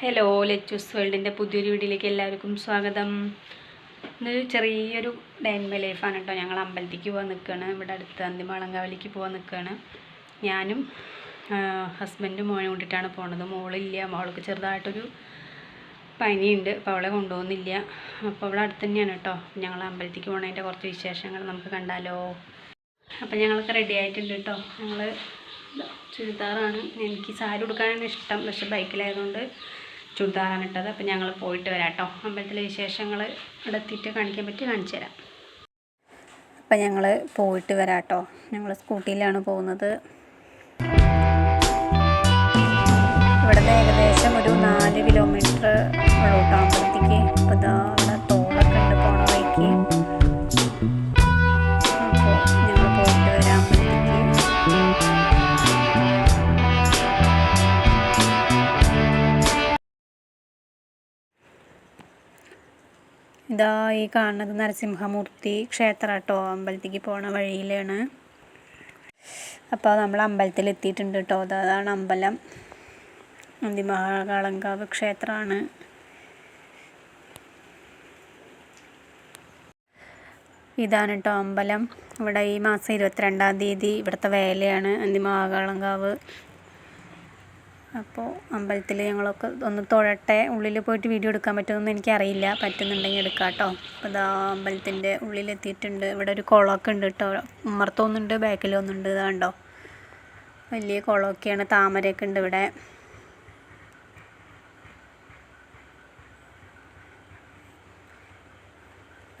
Hello Lechu's വേൾഡിന്റെ പുതിയൊരു വീഡിയോയിലേക്ക് എല്ലാവർക്കും സ്വാഗതം. ഇന്നൊരു ചെറിയൊരു ഡൈൻമ ലൈഫാണ് കേട്ടോ. ഞങ്ങൾ അമ്പലത്തിക്ക് പോകാൻ നിൽക്കുകയാണ് ഇവിടെ അടുത്ത് അന്തിമാളങ്കാവലിക്ക് പോകാൻ നിൽക്കുകയാണ് ഞാനും ഹസ്ബൻഡും മോനെ കൊണ്ടിട്ടാണ് പോണത്. മോളില്ല. മോൾക്ക് ചെറുതായിട്ടൊരു പനിയുണ്ട്. അപ്പോൾ അവളെ കൊണ്ടുപോകുന്നില്ല. അപ്പോൾ അവളെ അടുത്ത് തന്നെയാണ് കേട്ടോ. ഞങ്ങൾ അമ്പലത്തിക്ക് പോകണതിന്റെ കുറച്ച് വിശേഷങ്ങൾ നമുക്ക് കണ്ടാലോ. അപ്പോൾ ഞങ്ങളൊക്കെ റെഡി ആയിട്ടുണ്ട് കേട്ടോ. ഞങ്ങൾ ചുരിദാറാണ്. എനിക്ക് സാരി ഉടുക്കാനാണ് ഇഷ്ടം. പക്ഷെ ബൈക്കിലായതുകൊണ്ട് ചുരിദാറാണ് ഇട്ടത് അപ്പം ഞങ്ങൾ പോയിട്ട് വരാം കേട്ടോ അമ്പലത്തിലെ വിശേഷങ്ങൾ ഇവിടെ എത്തിയിട്ട് കാണിക്കാൻ പറ്റി കാണിച്ചു തരാം. അപ്പം ഞങ്ങൾ പോയിട്ട് വരാം കേട്ടോ ഞങ്ങൾ സ്കൂട്ടിയിലാണ് പോകുന്നത്. ഇവിടുന്ന് ഏകദേശം ഒരു നാല് കിലോമീറ്റർ ഉള്ളൂ കേട്ടോ ഇതാ ഈ കാണുന്നത് നരസിംഹമൂർത്തി ക്ഷേത്രം കേട്ടോ അമ്പലത്തിലേക്ക് പോണ വഴിയിലാണ്. അപ്പോൾ നമ്മൾ അമ്പലത്തിൽ എത്തിയിട്ടുണ്ട് കേട്ടോ അതാണ് അമ്പലം. നന്ദിമഹാകാളങ്കാവ് ക്ഷേത്രമാണ്. ഇതാണ് കേട്ടോ അമ്പലം. ഇവിടെ ഈ മാസം ഇരുപത്തിരണ്ടാം തീയതി ഇവിടുത്തെ വേലയാണ്. അന്തിമഹാകാളങ്കാവ് അപ്പോൾ അമ്പലത്തിൽ ഞങ്ങളൊക്കെ ഒന്ന് തൊഴട്ടെ ഉള്ളിൽ പോയിട്ട് വീഡിയോ എടുക്കാൻ പറ്റുമെന്ന് എനിക്കറിയില്ല. പറ്റുന്നുണ്ടെങ്കിൽ എടുക്കാം കേട്ടോ അപ്പോൾ ഇതാ അമ്പലത്തിന്റെ ഉള്ളിലെത്തിയിട്ടുണ്ട്. ഇവിടെ ഒരു കുളമൊക്കെ ഉണ്ട് കേട്ടോ. ഉമ്മർത്തൊന്നുണ്ട് ബാക്കിലൊന്നുണ്ട് ഇതാണ്ടോ വലിയ കുളമൊക്കെയാണ്. താമരയൊക്കെ ഉണ്ട് ഇവിടെ.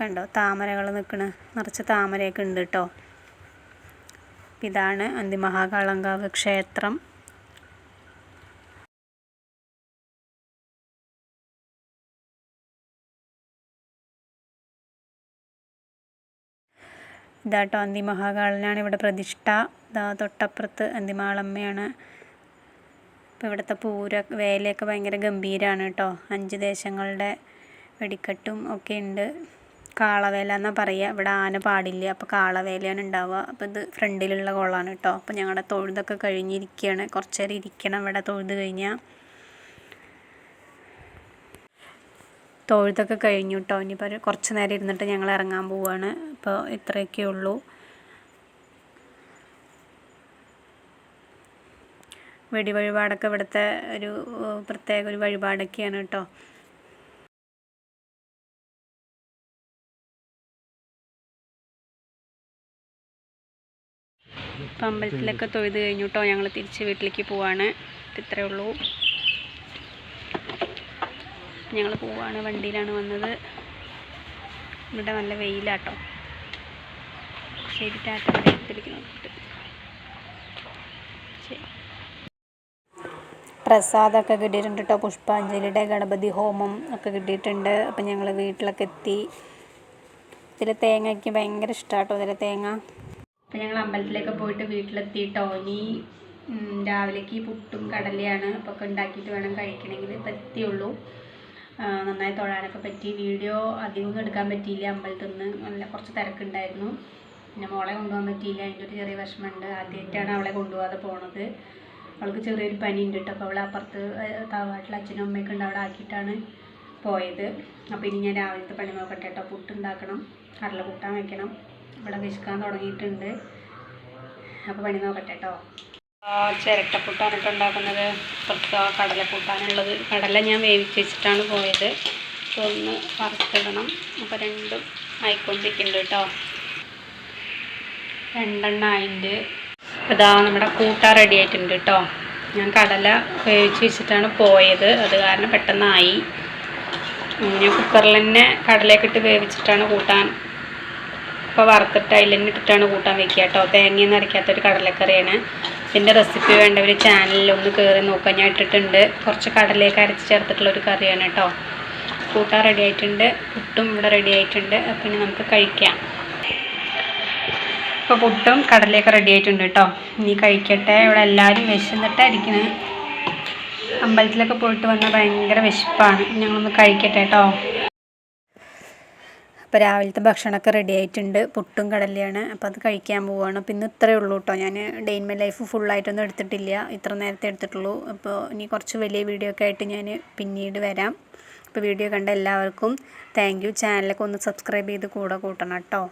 കണ്ടോ? താമരകൾ നിൽക്കണ്. നിറച്ച് താമരയൊക്കെ ഉണ്ട് കേട്ടോ. ഇതാണ് അന്തിമഹാകാളങ്കാവ് ക്ഷേത്രം. ഇതാട്ടോ അന്തിമഹാകാളനാണ് ഇവിടെ പ്രതിഷ്ഠ. ഇതാ തൊട്ടപ്പുറത്ത് അന്തിമാളമ്മയാണ്. ഇപ്പം ഇവിടുത്തെ പൂര വേലയൊക്കെ ഭയങ്കര ഗംഭീരമാണ് കേട്ടോ. അഞ്ച് ദേശങ്ങളുടെ വെടിക്കെട്ടും ഒക്കെ ഉണ്ട്. കാളവേല എന്നാ പറയുക ഇവിടെ ആന പാടില്ല. അപ്പോൾ കാളവേലയാണ് ഉണ്ടാവുക. അപ്പോൾ ഇത് ഫ്രണ്ടിലുള്ള കുളമാണ് കേട്ടോ. അപ്പോൾ ഞങ്ങളുടെ തൊഴുതൊക്കെ കഴിഞ്ഞിരിക്കുകയാണ് കുറച്ചേരം ഇരിക്കണം ഇവിടെ തൊഴുത് കഴിഞ്ഞാൽ തൊഴുതൊക്കെ കഴിഞ്ഞു കേട്ടോ ഇനിയിപ്പോൾ കുറച്ച് നേരം ഇരുന്നിട്ട് ഞങ്ങൾ ഇറങ്ങാൻ പോവുകയാണ് അപ്പോൾ ഇത്രയൊക്കെ ഉള്ളൂ. വെടി വഴിപാടൊക്കെ ഇവിടുത്തെ ഒരു പ്രത്യേക ഒരു വഴിപാടൊക്കെയാണ് കേട്ടോ. അമ്പലത്തിലൊക്കെ തൊഴുത് കഴിഞ്ഞു കേട്ടോ ഞങ്ങൾ തിരിച്ച് വീട്ടിലേക്ക് പോവാണ്. ഇത്രയേ ഉള്ളൂ. ഞങ്ങൾ പോവാണ് വണ്ടിയിലാണ് വന്നത്. ഇവിടെ നല്ല വെയിലാട്ടോ. ശരി ടാറ്റ എടുത്തിരിക്ക് നോക്കിയിട്ട് ശരി. പ്രസാദമൊക്കെ കിട്ടിയിട്ടുണ്ട് കേട്ടോ പുഷ്പാഞ്ജലിയുടെ ഗണപതി ഹോമം ഒക്കെ കിട്ടിയിട്ടുണ്ട്. അപ്പം ഞങ്ങൾ വീട്ടിലൊക്കെ എത്തി. ഇതിൽ തേങ്ങയ്ക്ക് ഭയങ്കര ഇഷ്ടമാട്ടോ ഇതിലെ തേങ്ങ. അപ്പം ഞങ്ങൾ അമ്പലത്തിലേക്ക് പോയിട്ട് വീട്ടിലെത്തി കേട്ടോ ഇനി രാവിലേക്ക് പുട്ടും കടലയാണ് അപ്പോൾ ഒക്കെ ഉണ്ടാക്കിയിട്ട് വേണം കഴിക്കണമെങ്കിൽ ഇപ്പം എത്തിയുള്ളൂ. നന്നായി തൊഴാനൊക്കെ പറ്റി. വീഡിയോ അധികമൊന്നും എടുക്കാൻ പറ്റിയില്ല അമ്പലത്തിൽ നിന്ന് നല്ല കുറച്ച് തിരക്കുണ്ടായിരുന്നു. പിന്നെ മോളെ കൊണ്ടുപോകാൻ പറ്റിയില്ല. അതിന്റെ ഒരു ചെറിയ വിഷമമുണ്ട്. ആദ്യമായിട്ടാണ് അവളെ കൊണ്ടുപോകാതെ പോണത്. അവൾക്ക് ചെറിയൊരു പനി ഉണ്ട് കേട്ടോ. അപ്പോൾ അവളെ അപ്പുറത്ത് താവാട്ടിലെ അച്ഛനും അമ്മയൊക്കെ ഉണ്ട്. അവിടെ ആക്കിയിട്ടാണ് പോയത്. അപ്പോൾ ഇനി ഞാൻ രാവിലത്തെ പണി നോക്കട്ടെ കേട്ടോ. പുട്ടുണ്ടാക്കണം കടല കൂട്ടാൻ വെക്കണം. ഇവിടെ വിശക്കാൻ തുടങ്ങിയിട്ടുണ്ട്. അപ്പോൾ പണി നോക്കട്ടെ കേട്ടോ. ചിരട്ടപ്പുട്ടാണ് കേട്ടോ ഉണ്ടാക്കുന്നത്. പുറത്ത് കടലപ്പൂട്ടാനുള്ളത്. കടല ഞാൻ വേവിച്ച് വെച്ചിട്ടാണ് പോയത്. ഒന്ന് വറുത്തിടണം. അപ്പോൾ രണ്ടും ആയിക്കൊണ്ടിരിക്കുന്നുണ്ട് കേട്ടോ. രണ്ടെണ്ണം അതിന്റെ അതാ നമ്മുടെ കൂട്ട റെഡി ആയിട്ടുണ്ട് കേട്ടോ. ഞാൻ കടല വേവിച്ച് വെച്ചിട്ടാണ് പോയത്. അത് കാരണം പെട്ടെന്നായി. ഞാൻ കുക്കറിൽ തന്നെ കടലയൊക്കെ ഇട്ട് വേവിച്ചിട്ടാണ് കൂട്ടാൻ. ഇപ്പോൾ വറുത്തിട്ട് അതിൽ തന്നെ ഇട്ടിട്ടാണ് കൂട്ടാൻ വെക്കുക കേട്ടോ. തേങ്ങയൊന്നും അരയ്ക്കാത്തൊരു കടലക്കറിയാണ്. ഇതിന്റെ റെസിപ്പി വേണ്ടവർ ചാനലിലൊന്ന് കയറി നോക്കാൻ ഞാൻ ഇട്ടിട്ടുണ്ട്. കുറച്ച് കടലേക്ക് അരച്ച് ചേർത്തിട്ടുള്ളൊരു കറിയാണ് കേട്ടോ കൂട്ടാൻ റെഡി ആയിട്ടുണ്ട്. പുട്ടും ഇവിടെ റെഡി ആയിട്ടുണ്ട്. അപ്പം ഇനി നമുക്ക് കഴിക്കാം. ഇപ്പോൾ പുട്ടും കടലയൊക്കെ റെഡി ആയിട്ടുണ്ട് കേട്ടോ ഇനി കഴിക്കട്ടെ. ഇവിടെ എല്ലാവരും വിശന്നിട്ടായിരിക്കുന്നത് അമ്പലത്തിലൊക്കെ പോയിട്ട് വന്നാൽ ഭയങ്കര വിശപ്പാണ്. ഞങ്ങളൊന്ന് കഴിക്കട്ടെ കേട്ടോ അപ്പോൾ രാവിലത്തെ ഭക്ഷണമൊക്കെ റെഡി ആയിട്ടുണ്ട്. പുട്ടും കടലയാണ്. അപ്പോൾ അത് കഴിക്കാൻ പോവുകയാണ് ഇന്ന് ഇത്രയേ ഉള്ളൂ കേട്ടോ. ഞാൻ ഡെയിൻ മൈ ലൈഫ് ഫുള്ളായിട്ടൊന്നും എടുത്തിട്ടില്ല. ഇത്ര നേരത്തെ എടുത്തിട്ടുള്ളൂ. അപ്പോൾ ഇനി കുറച്ച് വലിയ വീഡിയോ ഒക്കെ ആയിട്ട് ഞാൻ പിന്നീട് വരാം. അപ്പോൾ വീഡിയോ കണ്ട എല്ലാവർക്കും താങ്ക് യു ചാനലൊക്കെ ഒന്ന് സബ്സ്ക്രൈബ് ചെയ്ത് കൂടെ കൂട്ടണം കേട്ടോ.